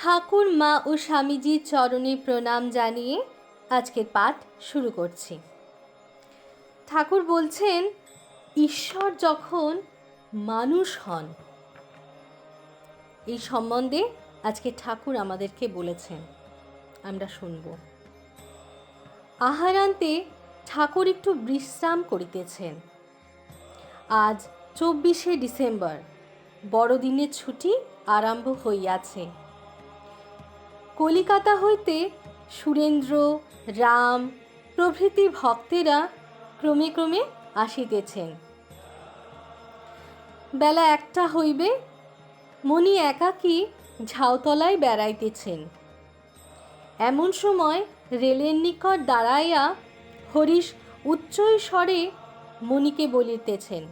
ঠাকুর, মা ও স্বামীজির চরণে প্রণাম জানিয়ে আজকের পাঠ শুরু করছি। ঠাকুর বলছেন, ঈশ্বর যখন মানুষ হন, এই সম্বন্ধে আজকে ঠাকুর আমাদেরকে বলেছেন। আমরা শুনব। আহারান্তে ঠাকুর একটু বিশ্রাম করিতেছেন। আজ চব্বিশে ডিসেম্বর, বড়দিনের ছুটি আরম্ভ হইয়াছে। কলিকাতা হইতে সুরেন্দ্র, রাম প্রভৃতি ভক্তেরা ক্রমে ক্রমে আসিতেছেন। বেলা একটা হইবে, মণি একাকী ঝাউতলায় বেড়াইতেছেন। এমন সময় রেলের নিকট দাঁড়াইয়া হরিশ উচ্চই স্বরে মণিকে বলিতেছেন,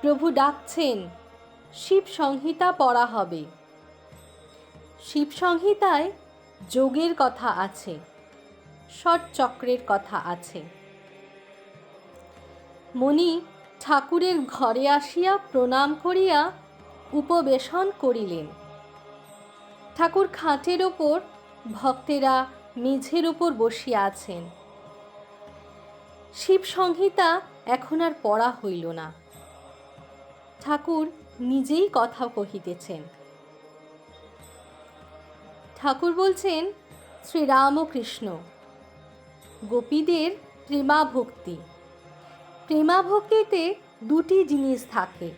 প্রভু ডাকছেন, শিব সংহিতা পড়া হবে। শিব সংহিতায় যোগের কথা আছে চক্রের কথা আছে। মণি ঠাকুরের ঘরে আসিয়া প্রণাম করিয়া উপবেশন করিলেন। ঠাকুর খাটের ওপর ভক্তেরা মেঝের ওপর বসিয়া আছেন। শিব সংহিতা এখন আর পড়া হইল না। ঠাকুর নিজেই কথা কহিতেছেন। ঠাকুর বলছেন, শ্রীরামকৃষ্ণ, গোপীদের প্রেমাভক্তি। প্রেমাভক্তিতে দুটি জিনিস থাকে,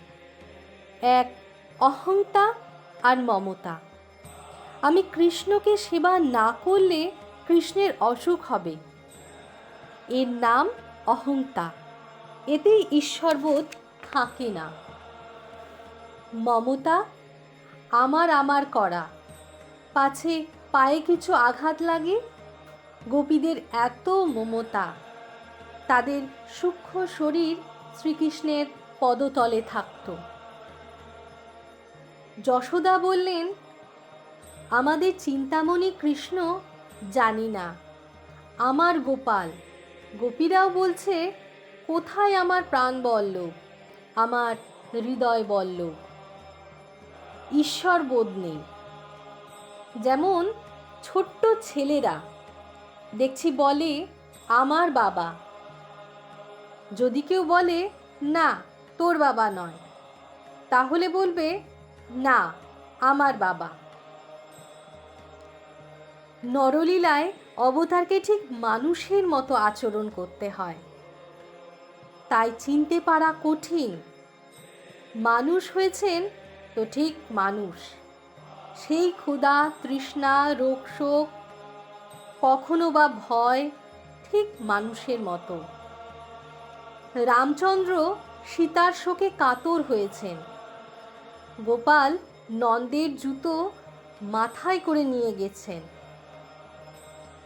এক অহংতা আর মমতা। আমি কৃষ্ণকে সেবা না করলে কৃষ্ণের অসুখ হবে। এর নাম অহংতা। এতেই ঈশ্বরবোধ থাকে না। মমতা, আমার আমার করা। পাছে পায়ে কিছু আঘাত লাগে? গোপীদের এত মমতা। তাদের সূক্ষ্ম শরীর শ্রীকৃষ্ণের পদতলে থাকত। যশোদা বললেন, আমাদের চিন্তামণি কৃষ্ণ জানি না। আমার গোপাল। গোপীরাও বলছে, কোথায় আমার প্রাণ বল্লভ? আমার হৃদয় বল্লভ। ঈশ্বর বোধ নেই। যেমন ছোট্ট ছেলেরা। দেখছি বলে, আমার বাবা। যদি কেউ বলে, না, তোর বাবা নয়। তাহলে বলবে, না, আমার বাবা। নরলীলায় অবতারকে ঠিক মানুষের মতো আচরণ করতে হয়। তাই চিনতে পারা কঠিন। মানুষ হয়েছেন তো ঠিক মানুষ। সেই ক্ষুধা, তৃষ্ণা রোগ শোক কখনো বা ভয় ঠিক মানুষের মতো। রামচন্দ্র সীতার শোকে কাতর হয়েছেন। গোপাল নন্দের জুতো মাথায় করে নিয়ে গেছেন।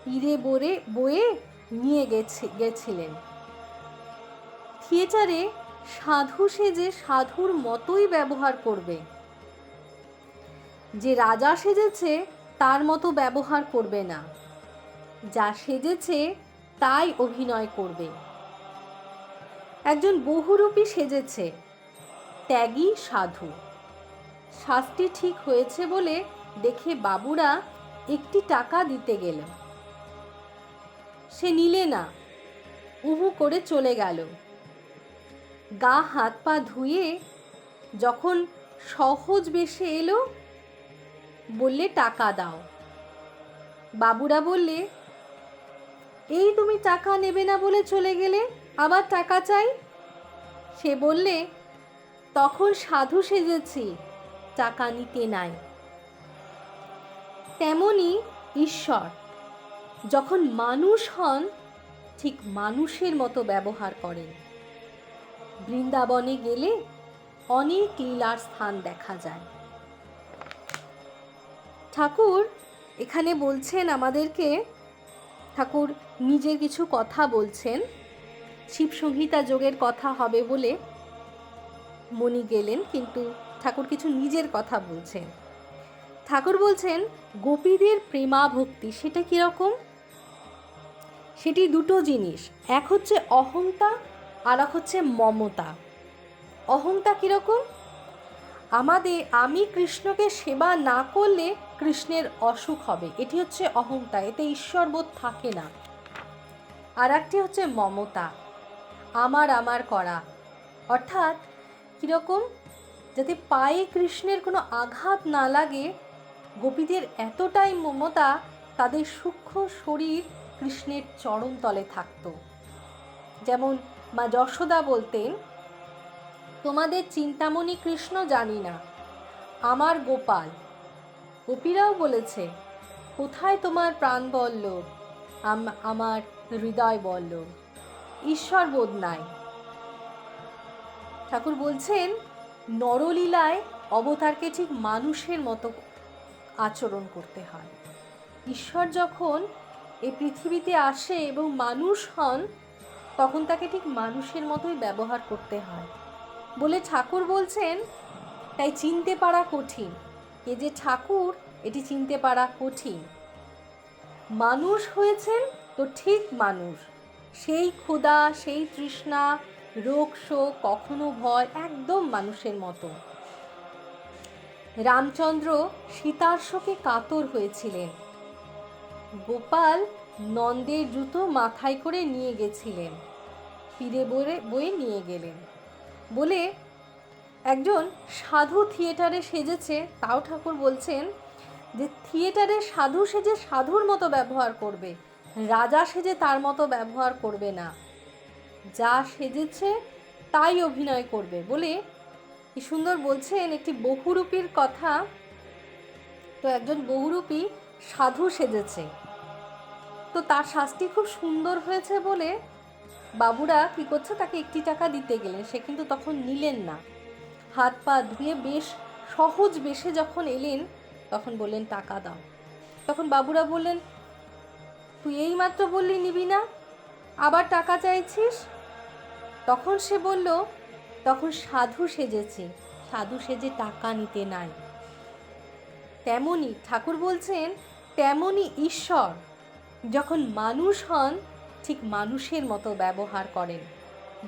পিড়ে বরে, বয়ে নিয়ে গেছে, গেছিলেন। থিয়েটারে সাধু সেজে সাধুর মতোই ব্যবহার করবে। যে রাজা সেজেছে, তার মতো ব্যবহার করবে না। যা সেজেছে, তাই অভিনয় করবে। একজন বহুরূপী সেজেছে। ত্যাগী সাধু। শাস্তি ঠিক হয়েছে বলে দেখে বাবুরা একটি টাকা দিতে গেল সে নিলে না। উহু করে চলে গেল। গা হাত পা ধুয়ে যখন সহজ বেশে এলো বললে, টাকা দাও। বাবুরা বললে, এই তুমি টাকা নেবে না বলে চলে গেলে, আবার টাকা চাই? সে বললে, তখন সাধু সেজেছি, টাকা নিতে নাই। তেমনি ঈশ্বর, যখন মানুষ হন, ঠিক মানুষের মতো ব্যবহার করেন। বৃন্দাবনে গেলে অনেক লীলার স্থান দেখা যায়। ঠাকুর, এখানে বলছেন আমাদেরকে, ঠাকুর নিজের কিছু কথা বলছেন, শিব সংহিতা যোগের কথা হবে বলে মনি গেলেন, কিন্তু ঠাকুর কিছু নিজের কথা বলছেন। ঠাকুর বলছেন, গোপীদের প্রেমা ভক্তি সেটা কীরকম সেটি দুটো জিনিস, এক হচ্ছে অহংতা, আর এক হচ্ছে মমতা। অহংতা কীরকম আমাদের, আমি কৃষ্ণকে সেবা না করলে কৃষ্ণের অসুখ হবে। এটি হচ্ছে অহংতা, এতে ঈশ্বরবোধ থাকে না। আর একটি হচ্ছে মমতা। আমার আমার করা। অর্থাৎ কীরকম? যাতে পায়ে কৃষ্ণের কোনো আঘাত না লাগে, গোপীদের এতটাই মমতা, তাদের সূক্ষ্ম শরীর কৃষ্ণের চরণ তলে থাকতো। যেমন মা যশোদা বলতেন, তোমাদের চিন্তামণি কৃষ্ণ জানি না, আমার গোপাল। গোপীরাও বলেছে, কোথায় তোমার প্রাণ বল্লভ আম- আমার হৃদয় বল্লভ ঈশ্বর বোধ নাই। ঠাকুর বলছেন, নরলীলায় অবতারকে ঠিক মানুষের মতো আচরণ করতে হয়। ঈশ্বর যখন এই পৃথিবীতে আসে এবং মানুষ হন, তখন তাকে ঠিক মানুষের মতোই ব্যবহার করতে হয়। বলে ঠাকুর বলছেন, তাই চিনতে পারা কঠিন। এ যে ঠাকুর, এটি চিনতে পারা কঠিন। মানুষ হয়েছেন তো ঠিক মানুষ। সেই ক্ষুধা, সেই তৃষ্ণা, রোগ, শোক, কখনো ভয়, একদম মানুষের মতো। রামচন্দ্র সীতার শোকে কাতর হয়েছিলেন। গোপাল নন্দের জুতো মাথায় করে নিয়ে গেছিলেন। ফিরে বয়ে নিয়ে গেলেন। বলে একজন সাধু থিয়েটারে সেজেছে, তাও ঠাকুর বলছেন যে থিয়েটারে সাধু সেজে সাধুর মতো ব্যবহার করবে, রাজা সেজে তার মতো ব্যবহার করবে না। যা সেজেছে তাই অভিনয় করবে বলে কি সুন্দর বলছেন একটি বহুরূপীর কথা। তো একজন বহুরূপী সাধু সেজেছে। তো তার শাস্তি খুব সুন্দর হয়েছে বলে বাবুরা কি করছে, তাকে একটি টাকা দিতে গেলেন, সে কিন্তু তখন নিলেন না। হাত পা ধুয়ে বেশ সহজ বেশে যখন এলেন, তখন বললেন, টাকা দাও। তখন বাবুরা বললেন, তুই এই মাত্র বললি নিবি না, আবার টাকা চাইছিস? তখন সে বলল, তখন সাধু সেজেছে, সাধু সেজে টাকা নিতে নাই। তেমনি ঠাকুর বলছেন, তেমনি ঈশ্বর যখন মানুষ হন, ঠিক মানুষের মতো ব্যবহার করেন।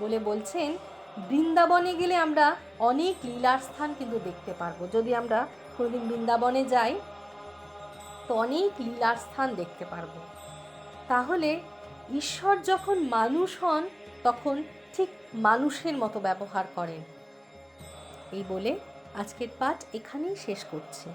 বলে বলছেন বৃন্দাবনে গেলে আমরা অনেক লীলার স্থান কিন্তু দেখতে পারব। যদি আমরা কোনোদিন বৃন্দাবনে যাই, তো অনেক লীলার স্থান দেখতে পারব। তাহলে ঈশ্বর যখন মানুষ হন, তখন ঠিক মানুষের মতো ব্যবহার করেন। এই বলে আজকের পাঠ এখানেই শেষ করছি।